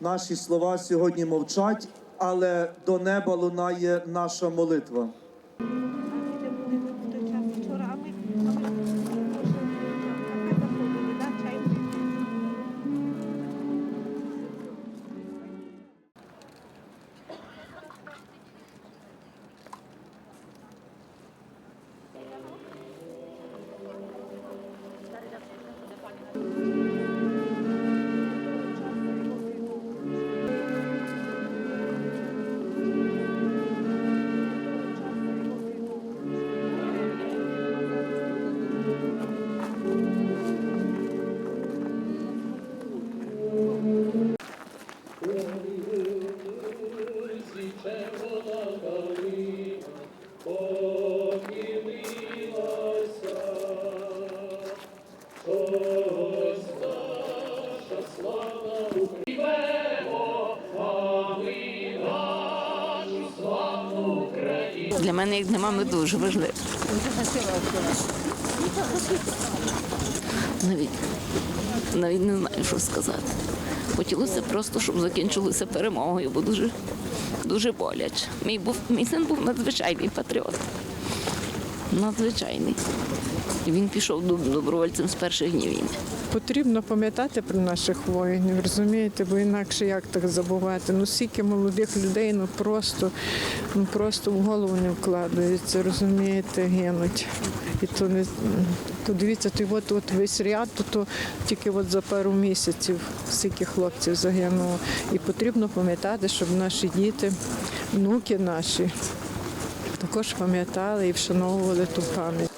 Наші слова сьогодні мовчать, але до неба лунає наша молитва. Для мене, як для мами, дуже важливо. Навіть, навіть не знаю, що сказати. Хотілося просто, щоб закінчилося перемогою, бо дуже, дуже боляче. Мій, мій син був надзвичайний патріот. Надзвичайний. Він пішов доб- добровольцем з перших днів. Потрібно пам'ятати про наших воїнів, розумієте, бо інакше як так забувати. Ну стільки молодих людей, ну просто, ну просто в голову не вкладається, розумієте, гинуть. І то не то дивіться, то от, от весь ряд, то, то тільки от за пару місяців стільки хлопців загинуло. І потрібно пам'ятати, щоб наші діти, внуки наші також пам'ятали і вшановували ту пам'ять.